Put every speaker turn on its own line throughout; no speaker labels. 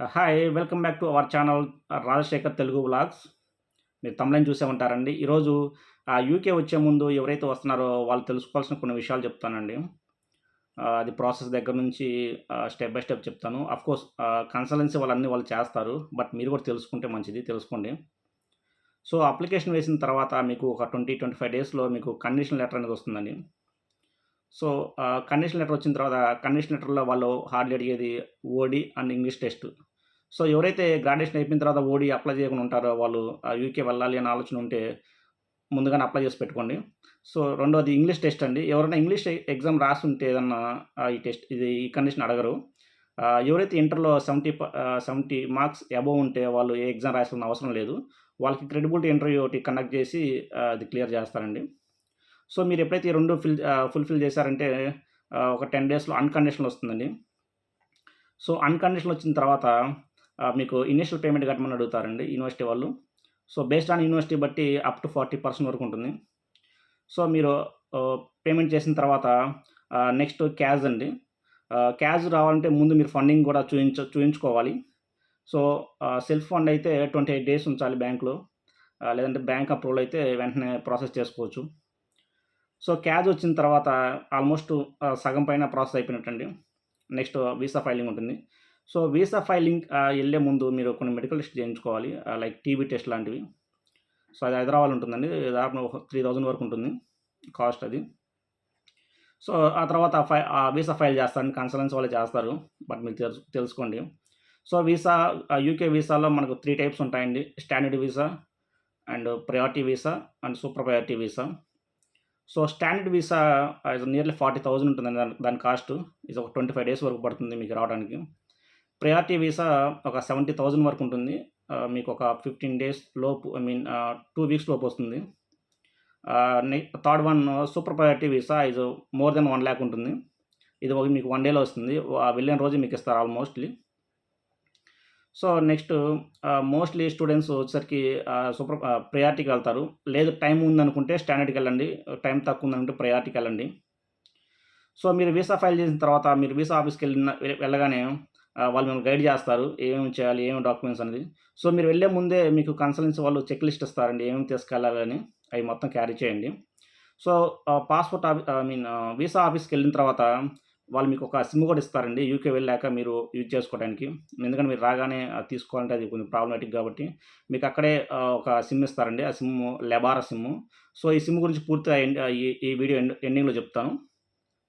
Hi welcome back to our channel Rajasekhar Telugu blogs మీరు తమిళని చూసే ఉంటారండి. ఈరోజు ఆ యూకే వచ్చే ముందు ఎవరైతే వస్తున్నారో వాళ్ళు తెలుసుకోవాల్సిన కొన్ని విషయాలు చెప్తానండి. Uh, అది ప్రాసెస్ దగ్గర నుంచి స్టెప్ బై స్టెప్ చెప్తాను. కోర్స్ కన్సల్టెన్సీ uh, వాళ్ళన్నీ వాళ్ళు చేస్తారు బట్ మీరు కూడా తెలుసుకుంటే మంచిది తెలుసుకోండి. సో అప్లికేషన్ వేసిన తర్వాత మీకు ఒక ట్వంటీ ట్వంటీ ఫైవ్ డేస్లో మీకు కండిషన్ లెటర్ అనేది వస్తుందండి. సో కండిషన్ లెటర్ వచ్చిన తర్వాత కండిషన్ లెటర్లో వాళ్ళు హార్డ్లీ అడిగేది OD and English test. So ఎవరైతే గ్రాడ్యుయేషన్ అయిపోయిన తర్వాత ఓడి అప్లై చేయకుండా ఉంటారో వాళ్ళు యూకే వెళ్ళాలి అనే ఆలోచన ఉంటే ముందుగానే అప్లై చేసి పెట్టుకోండి. సో రెండోది ఇంగ్లీష్ టెస్ట్ అండి. ఎవరైనా ఇంగ్లీష్ ఎగ్జామ్ రాసుంటే ఏదన్నా ఈ టెస్ట్ ఇది ఈ కండిషన్ అడగరు. ఎవరైతే ఇంటర్లో సెవెంటీ సెవెంటీ మార్క్స్ అబోవ్ ఉంటే వాళ్ళు ఏ ఎగ్జామ్ రాయాల్సిన అవసరం లేదు. వాళ్ళకి క్రెడిబిలిటీ ఇంటర్వ్యూ ఒకటి కండక్ట్ చేసి అది క్లియర్ చేస్తారండి. సో మీరు ఎప్పుడైతే ఈ రెండు ఫిల్ ఫుల్ఫిల్ చేశారంటే ఒక టెన్ డేస్లో అన్కండిషనల్ వస్తుందండి. సో అన్కండిషనల్ వచ్చిన తర్వాత మీకు ఇనిషియల్ పేమెంట్ కట్టమని అడుగుతారండి యూనివర్సిటీ వాళ్ళు. సో బేస్డ్ ఆన్ యూనివర్సిటీ బట్టి అప్ టు ఫార్టీ పర్సెంట్ వరకు ఉంటుంది. సో మీరు పేమెంట్ చేసిన తర్వాత నెక్స్ట్ క్యాష్ అండి. క్యాష్ రావాలంటే ముందు మీరు ఫండింగ్ కూడా చూయించ చూయించుకోవాలి. సో సెల్ఫ్ ఫండ్ అయితే ట్వంటీ ఎయిట్ డేస్ ఉంచాలి బ్యాంక్లో లేదంటే బ్యాంక్ అప్రూవల్ అయితే వెంటనే ప్రాసెస్ చేసుకోవచ్చు. సో క్యాజ్ వచ్చిన తర్వాత ఆల్మోస్ట్ సగం పైన ప్రాసెస్ అయిపోయినట్టండి. నెక్స్ట్ వీసా ఫైలింగ్ ఉంటుంది. సో వీసా ఫైలింగ్ వెళ్ళే ముందు మీరు కొన్ని మెడికల్ టెస్ట్ చేయించుకోవాలి. లైక్ టీబీ టెస్ట్ లాంటివి. సో అది హైదరాబాద్ ఉంటుందండి. దాదాపు త్రీ థౌజండ్ వరకు ఉంటుంది కాస్ట్ అది. సో ఆ తర్వాత ఫై ఆ వీసా ఫైల్ చేస్తారని కన్సల్టెన్స్ వాళ్ళు చేస్తారు. బట్ మీరు తెలుసు తెలుసుకోండి. సో వీసా యూకే వీసాలో మనకు త్రీ టైప్స్ ఉంటాయండి. Standard visa and priority visa and super priority visa. So standard visa nearly forty thousand ఉంటుంది దాని దాని కాస్ట్. ఇది ఒక ట్వంటీ ఫైవ్ డేస్ వరకు పడుతుంది మీకు రావడానికి. ప్రయారిటీ వీసా ఒక సెవెంటీ థౌజండ్ వరకు ఉంటుంది. మీకు ఒక ఫిఫ్టీన్ డేస్ లోపు ఐ మీన్ టూ వీక్స్ లోపు వస్తుంది. Third one super priority visa ఇది మోర్ దెన్ వన్ ల్యాక్ ఉంటుంది. ఇది ఒక మీకు వన్ డేలో వస్తుంది. ఆ వెళ్ళిన రోజు మీకు ఇస్తారు almostly. So next mostly students వచ్చేసరికి సూపర్ ప్రయారిటీకి వెళ్తారు. లేదు టైం ఉందనుకుంటే స్టాండర్డ్కి వెళ్ళండి. టైం తక్కువ ఉందనుకుంటే ప్రయారిటీకి వెళ్ళండి. సో మీరు వీసా ఫైల్ చేసిన తర్వాత మీరు వీసా ఆఫీస్కి వెళ్ళిన వెళ్ళగానే వాళ్ళు మిమ్మల్ని గైడ్ చేస్తారు. ఏమేమి చేయాలి ఏమేమి డాక్యుమెంట్స్ అనేది. సో మీరు వెళ్ళే ముందే మీకు కన్సల్టెన్సీ వాళ్ళు చెక్ లిస్ట్ ఇస్తారండి. ఏమేమి తీసుకెళ్ళాలని అవి మొత్తం క్యారీ చేయండి. సో పాస్పోర్ట్ ఆఫీ ఐ మీన్ వీసా ఆఫీస్కి వెళ్ళిన తర్వాత వాళ్ళు మీకు ఒక సిమ్ కూడా ఇస్తారండి. యూకే వెళ్ళాక మీరు యూజ్ చేసుకోవడానికి. ఎందుకంటే మీరు రాగానే అది తీసుకోవాలంటే అది కొంచెం ప్రాబ్లమేటిక్ కాబట్టి మీకు అక్కడే ఒక సిమ్ ఇస్తారండి. ఆ సిమ్ లెబారా సిమ్. సో ఈ సిమ్ గురించి పూర్తిగా ఈ ఈ వీడియో ఎండ్ ఎండింగ్లో చెప్తాను.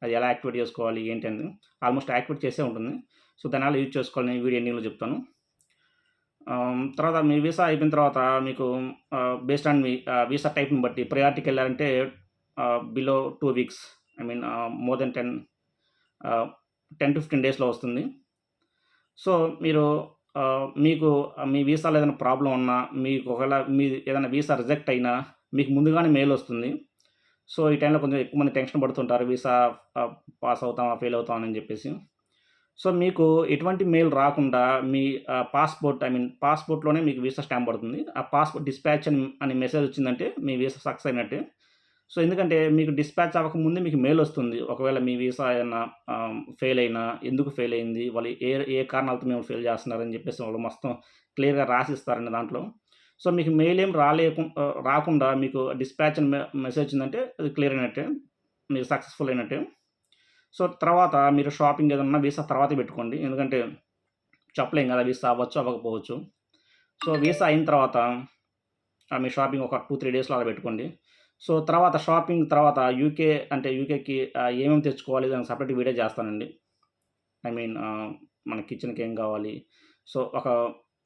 అది ఎలా యాక్టివేట్ చేసుకోవాలి ఏంటి అనేది ఆల్మోస్ట్ యాక్టివేట్ చేసే ఉంటుంది. సో దాని ఎలా యూజ్ చేసుకోవాలని వీడియో ఎండింగ్లో చెప్తాను. తర్వాత మీ వీసా అయిపోయిన తర్వాత మీకు బేస్డ్ ఆన్ మీ వీసా టైప్ని బట్టి ప్రయారిటీకి వెళ్ళారంటే below two weeks I mean more than ten ten to fifteen డేస్లో వస్తుంది. సో మీరు మీకు మీ వీసాలో ఏదైనా ప్రాబ్లం ఉన్నా మీకు ఒకవేళ మీ ఏదైనా వీసా రిజెక్ట్ అయినా మీకు ముందుగానే మెయిల్ వస్తుంది. సో ఈ టైంలో కొంచెం ఎక్కువ మంది టెన్షన్ పడుతుంటారు వీసా పాస్ అవుతామా ఫెయిల్ అవుతామని చెప్పేసి. సో మీకు ఎటువంటి మెయిల్ రాకుండా మీ పాస్పోర్ట్ ఐ మీన్ పాస్పోర్ట్లోనే మీకు వీసా స్టాంప్ పడుతుంది. ఆ పాస్పోర్ట్ డిస్పాచ్ అని అని మెసేజ్ వచ్చిందంటే మీ వీసా సక్సెస్ అయినట్టే. సో ఎందుకంటే మీకు డిస్పాచ్ అవ్వకముందే మీకు మెయిల్ వస్తుంది. ఒకవేళ మీ వీసా ఏమైనా ఫెయిల్ అయినా ఎందుకు ఫెయిల్ అయింది వాళ్ళు ఏ ఏ కారణాలతో మేము ఫెయిల్ చేస్తున్నారని చెప్పేసి వాళ్ళు మొత్తం క్లియర్గా రాసిస్తారండి దాంట్లో. సో మీకు మెయిల్ ఏం రాలేకు రాకుండా మీకు డిస్పాచ్ అని మెసేజ్ వచ్చిందంటే అది క్లియర్ అయినట్టే మీరు సక్సెస్ఫుల్ అయినట్టే. సో తర్వాత మీరు షాపింగ్ ఏదన్నా వీసా తర్వాత పెట్టుకోండి. ఎందుకంటే చెప్పలేం కదా వీసా అవ్వచ్చు అవ్వకపోవచ్చు. సో వీసా అయిన తర్వాత మీ షాపింగ్ ఒక టూ త్రీ డేస్లో అలా పెట్టుకోండి. సో తర్వాత షాపింగ్ తర్వాత యూకే అంటే యూకేకి ఏమేమి తెచ్చుకోవాలి దానికి సపరేట్ వీడియో చేస్తానండి. ఐ మీన్ మన కిచెన్కి ఏం కావాలి? సో ఒక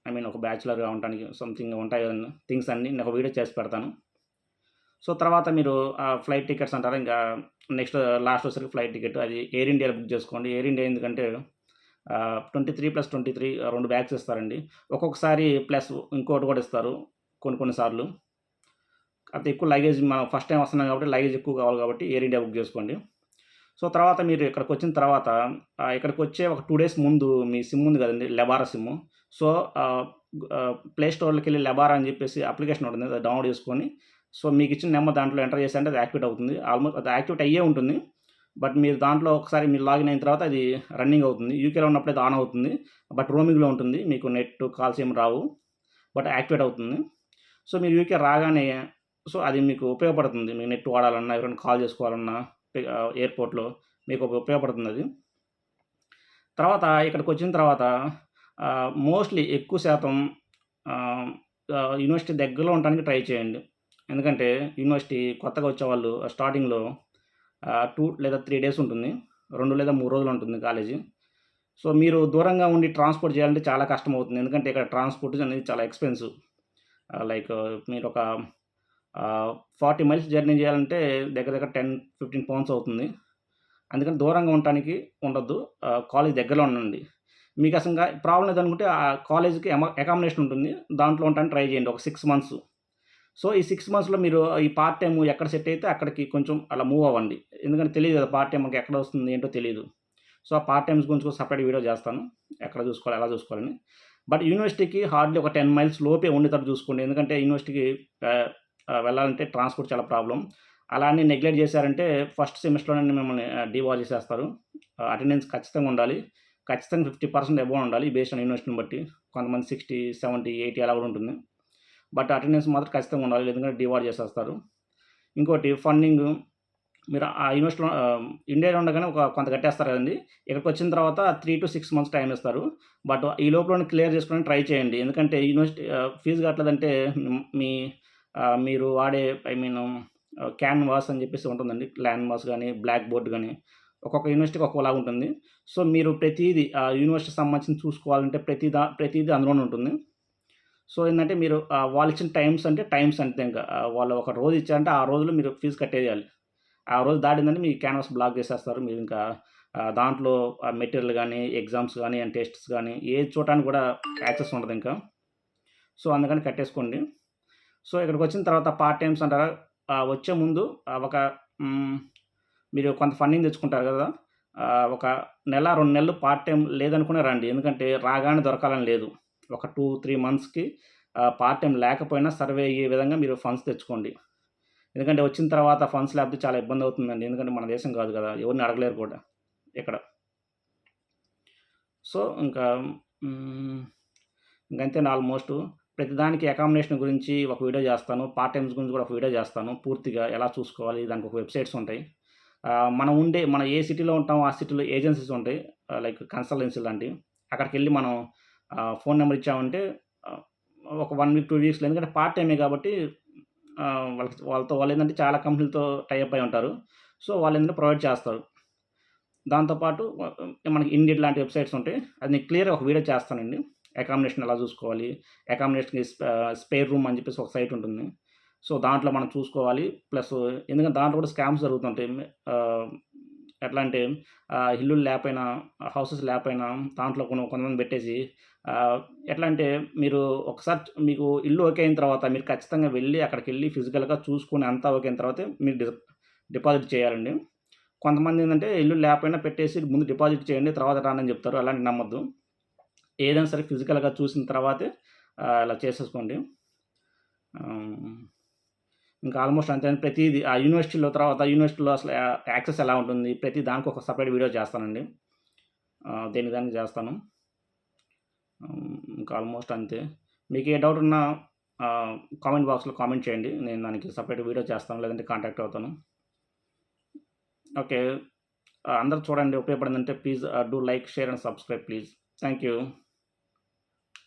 ఐ మీన్ ఒక బ్యాచులర్గా ఉండడానికి సంథింగ్ ఉంటాయి కదండి థింగ్స్ అన్నీ నేను ఒక వీడియో చేసి పెడతాను. సో తర్వాత మీరు ఫ్లైట్ టికెట్స్ అంటారా? ఇంకా నెక్స్ట్ లాస్ట్ వచ్చేసరికి ఫ్లైట్ టికెట్ అది ఎయిర్ ఇండియా బుక్ చేసుకోండి. ఎయిర్ ఇండియా ఎందుకంటే twenty three plus twenty three రెండు బ్యాగ్స్ ఇస్తారండి. ఒక్కొక్కసారి ప్లస్ ఇంకోటి కూడా ఇస్తారు కొన్ని కొన్నిసార్లు అంత ఎక్కువ లగేజ్ మనం ఫస్ట్ టైం వస్తున్నాం కాబట్టి లగేజ్ ఎక్కువ కావాలి కాబట్టి ఎయిర్ ఇండియా బుక్ చేసుకోండి. సో తర్వాత మీరు ఇక్కడికి వచ్చిన తర్వాత ఇక్కడికి వచ్చే ఒక టూ డేస్ ముందు మీ సిమ్ ఉంది కదండి లెబారా సిమ్ సో ప్లే స్టోర్లోకి వెళ్ళి లెబారా అని చెప్పేసి అప్లికేషన్ ఉంటుంది అది డౌన్లోడ్ చేసుకొని. సో మీకు ఇచ్చిన నెంబర్ దాంట్లో ఎంటర్ చేసి అంటే అది యాక్టివేట్ అవుతుంది. ఆల్మోస్ట్ అది యాక్టివేట్ అయ్యే ఉంటుంది. బట్ మీరు దాంట్లో ఒకసారి మీరు లాగిన్ అయిన తర్వాత అది రన్నింగ్ అవుతుంది. యూకేలో ఉన్నప్పుడు అది ఆన్ అవుతుంది. బట్ రోమింగ్లో ఉంటుంది. మీకు నెట్ కాల్స్ ఏం రావు. బట్ యాక్టివేట్ అవుతుంది. సో మీరు యూకే రాగానే సో అది మీకు ఉపయోగపడుతుంది. మీకు నెట్ వాడాలన్నా ఎవరైనా కాల్ చేసుకోవాలన్నా ఎయిర్పోర్ట్లో మీకు ఉపయోగపడుతుంది. అది తర్వాత ఇక్కడికి వచ్చిన తర్వాత మోస్ట్లీ ఎక్కువ శాతం యూనివర్సిటీ దగ్గరలో ఉండడానికి ట్రై చేయండి. ఎందుకంటే యూనివర్సిటీ కొత్తగా వచ్చేవాళ్ళు స్టార్టింగ్లో టూ లేదా త్రీ డేస్ ఉంటుంది. రెండు లేదా మూడు రోజులు ఉంటుంది కాలేజీ. సో మీరు దూరంగా ఉండి ట్రాన్స్పోర్ట్ చేయాలంటే చాలా కష్టం అవుతుంది ఎందుకంటే ఇక్కడ ట్రాన్స్పోర్ట్ అనేది చాలా ఎక్స్పెన్సివ్. లైక్ మీరు ఒక ఫార్టీ మైల్స్ జర్నీ చేయాలంటే దగ్గర దగ్గర టెన్ ఫిఫ్టీన్ పౌండ్స్ అవుతుంది. అందుకని దూరంగా ఉండటానికి ఉండొద్దు. కాలేజ్ దగ్గరలో ఉండండి. మీకు అసలు ప్రాబ్లం లేదనుకుంటే ఆ కాలేజ్కి అకామిడేషన్ ఉంటుంది. దాంట్లో ఉండటానికి ట్రై చేయండి. ఒక సిక్స్ మంత్స్. సో ఈ సిక్స్ మంత్స్లో మీరు ఈ పార్ట్ టైం ఎక్కడ సెట్ అయితే అక్కడికి కొంచెం అలా మూవ్ అవ్వండి. ఎందుకంటే తెలియదు కదా పార్ట్ టైం మనకి ఎక్కడ వస్తుంది ఏంటో తెలియదు. సో ఆ పార్ట్ టైమ్స్ గురించి సపరేట్ వీడియో చేస్తాను. ఎక్కడ చూసుకోవాలి ఎలా చూసుకోవాలని. బట్ యూనివర్సిటీకి హార్డ్లీ ఒక టెన్ మైల్స్ లోపే ఉండేటట్టు చూసుకోండి. ఎందుకంటే యూనివర్సిటీకి వెళ్ళాలంటే ట్రాన్స్పోర్ట్ చాలా ప్రాబ్లం. అలానే నెగ్లెక్ట్ చేశారంటే ఫస్ట్ సెమిస్టర్లోనే మిమ్మల్ని డివాల్ చేసేస్తారు. అటెండెన్స్ ఖచ్చితంగా ఉండాలి. ఖచ్చితంగా ఫిఫ్టీ పర్సెంట్ అబౌవ్ ఉండాలి బేస్డ్ ఆన్ యూనివర్సిటీని బట్టి. కొంతమంది సిక్స్టీ సెవెంటీ ఎయిటీ అలా కూడా ఉంటుంది. బట్ అటెండెన్స్ మాత్రం ఖచ్చితంగా ఉండాలి. ఎందుకంటే డివార్డ్ చేసేస్తారు. ఇంకోటి ఫండింగ్. మీరు ఆ యూనివర్సిటీలో ఇండియాలో ఉండగానే ఒక కొంత కట్టేస్తారు కదండి. ఇక్కడికి వచ్చిన తర్వాత three to six months time ఇస్తారు. బట్ ఈ లోపల క్లియర్ చేసుకోవడానికి ట్రై చేయండి. ఎందుకంటే యూనివర్సిటీ ఫీజు కట్టలేదంటే మీ మీరు వాడే ఐ మీన్ క్యాన్వాస్ అని చెప్పేసి ఉంటుందండి. క్యాన్వాస్ కానీ బ్లాక్ బోర్డ్ కానీ ఒక్కొక్క యూనివర్సిటీకి ఒక్కోలాగా ఉంటుంది. సో మీరు ప్రతిదీ ఆ యూనివర్సిటీ సంబంధించి చూసుకోవాలంటే ప్రతి దా ప్రతిదీ అందులోనే ఉంటుంది. సో ఏంటంటే మీరు వాళ్ళు ఇచ్చిన టైమ్స్ అంటే టైమ్స్ అంతే ఇంకా. వాళ్ళు ఒక రోజు ఇచ్చారంటే ఆ రోజులో మీరు ఫీజు కట్టేయాలి ఆ రోజు దాటిందంటే మీ క్యాన్వాస్ బ్లాక్ చేసేస్తారు. మీరు ఇంకా దాంట్లో మెటీరియల్ కానీ ఎగ్జామ్స్ కానీ అండ్ టెస్ట్స్ కానీ ఏ చూడటానికి కూడా యాక్సెస్ ఉండదు ఇంకా. సో అందుకని కట్టేసుకోండి. సో ఇక్కడికి వచ్చిన తర్వాత పార్ట్ టైమ్స్ అంటారా? వచ్చే ముందు ఒక మీరు కొంత ఫండింగ్ తెచ్చుకుంటారు కదా? ఒక నెల రెండు నెలలు పార్ట్ టైం లేదనుకునే రండి. ఎందుకంటే రాగానే దొరకాలని లేదు. ఒక టూ త్రీ మంత్స్కి పార్ట్ టైం లేకపోయినా సర్వే అయ్యే విధంగా మీరు ఫండ్స్ తెచ్చుకోండి. ఎందుకంటే వచ్చిన తర్వాత ఫండ్స్ లేకపోతే చాలా ఇబ్బంది అవుతుందండి. ఎందుకంటే మన దేశం కాదు కదా. ఎవరిని అడగలేరు కూడా ఇక్కడ. సో ఇంకా ఇంకంతే ఆల్మోస్ట్ ప్రతిదానికి అకామిడేషన్ గురించి ఒక వీడియో చేస్తాను పార్ట్ టైమ్స్ గురించి కూడా ఒక వీడియో చేస్తాను పూర్తిగా ఎలా చూసుకోవాలి దానికి ఒక వెబ్సైట్స్ ఉంటాయి. మనం ఉండే మన ఏ సిటీలో ఉంటామో ఆ సిటీలో ఏజెన్సీస్ ఉంటాయి లైక్ కన్సల్టెన్సీ లాంటివి అక్కడికి వెళ్ళి మనం ఫోన్ నెంబర్ ఇచ్చామంటే ఒక వన్ వీక్ టూ వీక్స్లో ఎందుకంటే పార్ట్ టైమే కాబట్టి వాళ్ళకి వాళ్ళతో వాళ్ళు ఏంటంటే చాలా కంపెనీలతో టైఅప్ అయి ఉంటారు. సో వాళ్ళు ఏంటంటే ప్రొవైడ్ చేస్తారు. దాంతోపాటు మనకి ఇండియట్ లాంటి వెబ్సైట్స్ ఉంటాయి. అది నేను క్లియర్గా ఒక వీడియో చేస్తానండి. అకామిడేషన్ ఎలా చూసుకోవాలి? అకామిడేషన్కి స్పేర్ రూమ్ అని చెప్పేసి ఒక సైట్ ఉంటుంది. సో దాంట్లో మనం చూసుకోవాలి. ప్లస్ ఎందుకంటే దాంట్లో కూడా స్కామ్స్ జరుగుతుంటాయి. ఎట్లా అంటే ఇల్లు లేకపోయినా హౌసెస్ లేకపోయినా దాంట్లో కొన్ని కొంతమంది పెట్టేసి ఎట్లా అంటే మీరు ఒకసారి మీకు ఇల్లు ఓకే అయిన తర్వాత మీరు ఖచ్చితంగా వెళ్ళి అక్కడికి వెళ్ళి ఫిజికల్గా చూసుకుని అంతా ఓకే అయిన తర్వాత మీరు డిపాజిట్ చేయాలండి. కొంతమంది ఏంటంటే ఇల్లు లేకపోయినా పెట్టేసి ముందు డిపాజిట్ చేయండి తర్వాత రానని చెప్తారు. అలాంటి నమ్మద్దు. ఏదైనా సరే ఫిజికల్గా చూసిన తర్వాతే అలా చేసేసుకోండి. ఇంకా ఆల్మోస్ట్ అంతే. ప్రతిదీ ఆ యూనివర్సిటీలో తర్వాత యూనివర్సిటీలో అసలు యాక్సెస్ ఎలా ఉంటుంది? ప్రతి దానికి ఒక సపరేట్ వీడియో చేస్తానండి. దేని దానికి చేస్తాను. ఇంకా ఆల్మోస్ట్ అంతే. మీకు ఏ డౌట్ ఉన్నా కామెంట్ బాక్స్లో కామెంట్ చేయండి. నేను దానికి సపరేట్ వీడియో చేస్తాను లేదంటే కాంటాక్ట్ అవుతాను. ఓకే. అందరు చూడండి ఉపయోగపడిందంటే please do like share and subscribe please. Thank you